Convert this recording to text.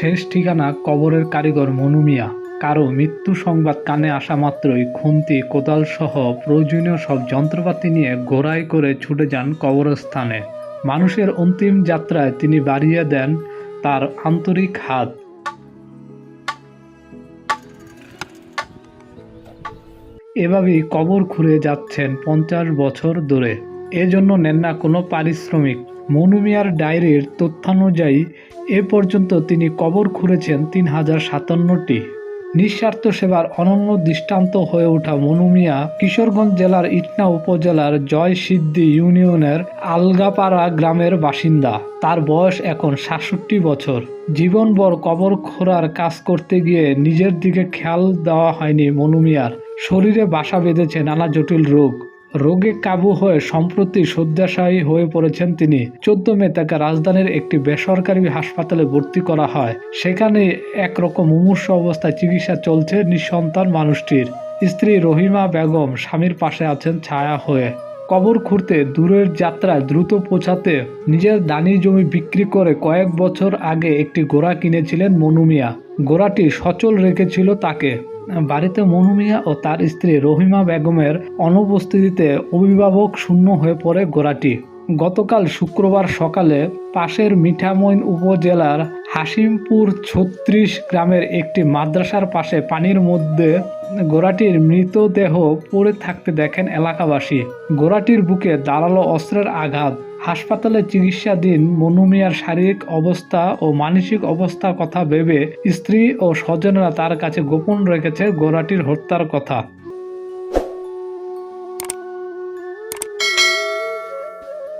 শেষ ঠিকানা কবরের কারিগর মনু মিয়া। কারও মৃত্যু সংবাদ কানে আসা মাত্রই খুন্তি, কোদাল সহ প্রয়োজনীয় সব যন্ত্রপাতি নিয়ে ঘোড়ায় করে ছুটে যান কবরস্থানে। মানুষের অন্তিম যাত্রায় তিনি বাড়িয়ে দেন তার আন্তরিক হাত। এভাবেই কবর খুঁড়ে যাচ্ছেন পঞ্চাশ বছর ধরে। এজন্য নেন না কোনো পারিশ্রমিক। মনুমিয়ার ডায়েরির তথ্যানুযায়ী, এ পর্যন্ত তিনি কবর খুঁড়েছেন তিন হাজার সাতান্নটি। নিঃস্বার্থ সেবার অনন্য দৃষ্টান্ত হয়ে ওঠা মনুমিয়া কিশোরগঞ্জ জেলার ইটনা উপজেলার জয়সিদ্ধি ইউনিয়নের আলগাপাড়া গ্রামের বাসিন্দা। তার বয়স এখন সাতষট্টি বছর। জীবনভর কবর খোঁড়ার কাজ করতে গিয়ে নিজের দিকে খেয়াল দেওয়া হয়নি মনুমিয়ার। শরীরে বাসা বেঁধেছে নানা জটিল রোগ। রোগে কাবু হয়ে সম্প্রতি শয্যাশায়ী হয়ে পড়েছেন তিনি। চোদ্দ মে তাকে রাজধানীর একটি বেসরকারি হাসপাতালে ভর্তি করা হয়। সেখানে একরকম মুমূর্ষ অবস্থায় চিকিৎসা চলছে নিঃসন্তান মানুষটির। স্ত্রী রহিমা বেগম স্বামীর পাশে আছেন ছায়া হয়ে। কবর খুঁড়তে দূরের যাত্রায় দ্রুত পৌঁছাতে নিজের দানি জমি বিক্রি করে কয়েক বছর আগে একটি ঘোড়া কিনেছিলেন মনুমিয়া ঘোড়াটি সচল রেখেছিল তাকে। বাড়িতে মনুমিয়া ও তার স্ত্রী রহিমা বেগমের অনুপস্থিতিতে অভিভাবক শূন্য হয়ে পড়ে ঘোড়াটি গতকাল শুক্রবার সকালে পাশের মিঠামইন উপজেলার হাসিমপুর ছত্রিশ গ্রামের একটি মাদ্রাসার পাশে পানির মধ্যে ঘোড়াটির মৃতদেহ পড়ে থাকতে দেখেন এলাকাবাসী। ঘোড়াটির বুকে দাঁড়াল অস্ত্রের আঘাত। হাসপাতালে চিকিৎসাধীন মনু মিয়ার শারীরিক অবস্থা ও মানসিক অবস্থার কথা ভেবে স্ত্রী ও স্বজনরা তার কাছে গোপন রেখেছে গোড়াটির হত্যার কথা।